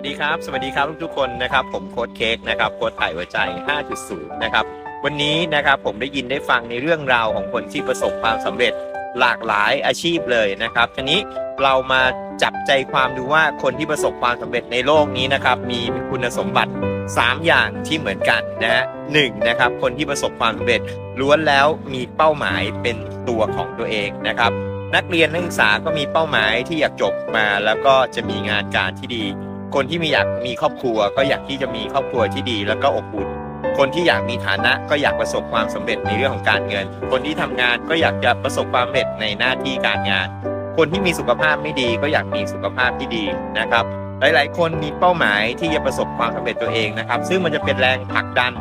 วัสดีครับ สวัสดีครับทุกๆคนนะครับ ผมโค้ดเค้กนะครับโค้ดถ่ายหัวใจ 5.0 นะครับ วันนี้นะครับผมได้ยินได้ฟังในเรื่องราวของคนที่ประสบความสำเร็จหลากหลายอาชีพเลยนะครับทีนี้เรามาจับใจความดูว่าคนที่ประสบความสำเร็จในโลกนี้นะครับ มีคุณสมบัติ 3 อย่างที่เหมือนกันนะฮะหนึ่งนะครับ คนที่ประสบความสำเร็จล้วนแล้วมีเป้าหมายเป็นตัวของตัวเองนะครับ นักเรียนนักศึกษาก็มีเป้าหมายที่อยากจบมาแล้วก็จะมีงานการที่ดี คนที่มีอยากมีครอบครัว ก็อยากที่จะมีครอบครัวที่ดี แล้วก็อบอุ่นคนที่อยากมีฐานะก็อยากประสบความสำเร็จในเรื่องของการเงิน คนที่ทำงานก็อยากจะประสบความสำเร็จในหน้าที่การงาน คนที่มีสุขภาพไม่ดีก็อยากมีสุขภาพที่ดีนะครับ หลาย ๆ คนมีเป้าหมายที่จะประสบความสำเร็จตัวเองนะครับ ซึ่งมันจะเป็นแรงผลักดัน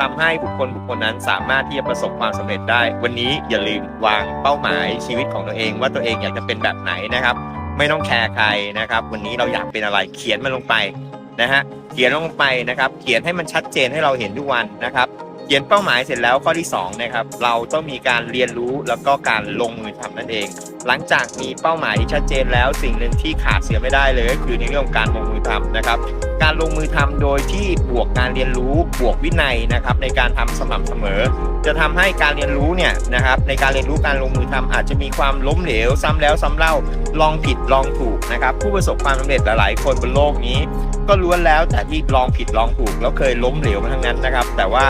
ทำให้บุคคลบุคคลนั้นสามารถที่จะประสบความสำเร็จได้ วันนี้อย่าลืมวางเป้าหมายชีวิตของตัวเอง ว่าตัวเองอยากจะเป็นแบบไหนนะครับ ไม่ต้องแคร์ใครนะครับ วันนี้เราอยากเป็นอะไรเขียนมันลงไปนะฮะเขียนลงไปนะครับ เขียนให้มันชัดเจนให้เราเห็นทุกวันนะครับ เขียนเป้าหมายเสร็จแล้วข้อที่2นะครับเราต้องมีการเรียนรู้แล้วก็การลงมือทำนั่นเอง หลังจากมีเป้าหมายที่ชัดเจนแล้วสิ่งหนึ่งที่ขาดเสียไม่ได้เลยก็คือในเรื่องของการลงมือทำนะครับ การลงมือทำโดยที่บวกการเรียนรู้บวกวินัยนะครับในการทำสม่ำเสมอ จะทำให้การเรียนรู้เนี่ยนะครับในการเรียนรู้การลงมือทำอาจจะมีความล้มเหลวซ้ำแล้วซ้ำเล่าลองผิดลองถูกนะครับผู้ประสบความสำเร็จหลายๆ คนบนโลกนี้ ก็ล้วนแล้วแต่ที่ลองผิดลองถูก แล้วเคยล้มเหลวมาทั้งนั้นนะครับ แต่ว่า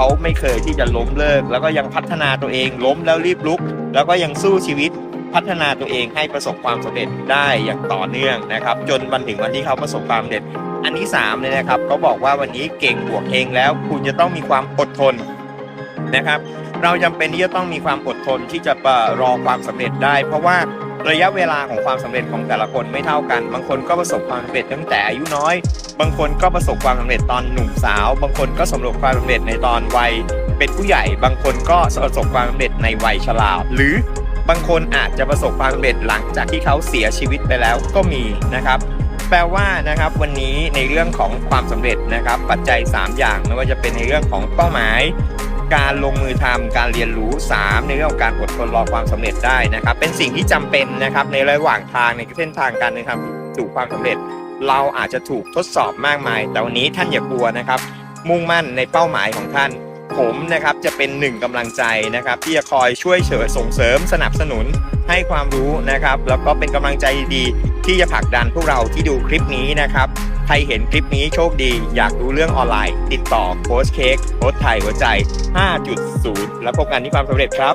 เขาไม่เคยที่จะล้มเลิก แล้วก็ยังพัฒนาตัวเองล้มแล้วรีบลุก แล้วก็ยังสู้ชีวิตพัฒนาตัวเองให้ประสบความสำเร็จได้อย่างต่อเนื่องนะครับ จนวันถึงวันที่เขาประสบความสำเร็จ อันที่3เลยนะครับเขาบอกว่าวันนี้เก่งบวกเองแล้วคุณจะต้องมีความอดทนนะครับ เราจำเป็นที่จะต้องมีความอดทนที่จะรอความสำเร็จได้ เพราะว่า ระยะเวลาของความสำเร็จของแต่ละคนไม่เท่ากัน บางคนก็ประสบความสำเร็จตั้งแต่อายุน้อย บางคนก็ประสบความสำเร็จตอนหนุ่มสาว บางคนก็สำเร็จความสำเร็จในตอนวัย เป็นผู้ใหญ่ บางคนก็ประสบความสำเร็จในวัยชราหรือบางคนอาจจะประสบความสำเร็จหลังจากที่เขาเสียชีวิตไปแล้วก็มีนะครับแปลว่านะครับวันนี้ในเรื่องของความสำเร็จนะครับ ปัจจัย 3 อย่างไม่ว่าจะเป็นในเรื่องของเป้าหมาย การลงมือทำการเรียนรู้ 3 ในเรื่องของการอดทนรอความสำเร็จได้นะครับ เป็นสิ่งที่จำเป็นนะครับในระหว่างทางในเส้นทางการเดินทางสู่ความสำเร็จ เราอาจจะถูกทดสอบมากมาย แต่วันนี้ท่านอย่ากลัวนะครับ มุ่งมั่นในเป้าหมายของท่าน ผมนะครับจะเป็นหนึ่งกำลังใจนะครับที่จะคอยช่วยเฉยส่งเสริมสนับสนุนให้ความรู้นะครับ แล้วก็เป็นกำลังใจดีๆที่จะผลักดันพวกเราที่ดูคลิปนี้นะครับใครเห็นคลิปนี้โชคดี อยากรู้เรื่องออนไลน์ ติดต่อโค้ชเค้กโค้ชไทยหัวใจ 5.0 แล้วพบกันที่ความสำเร็จครับ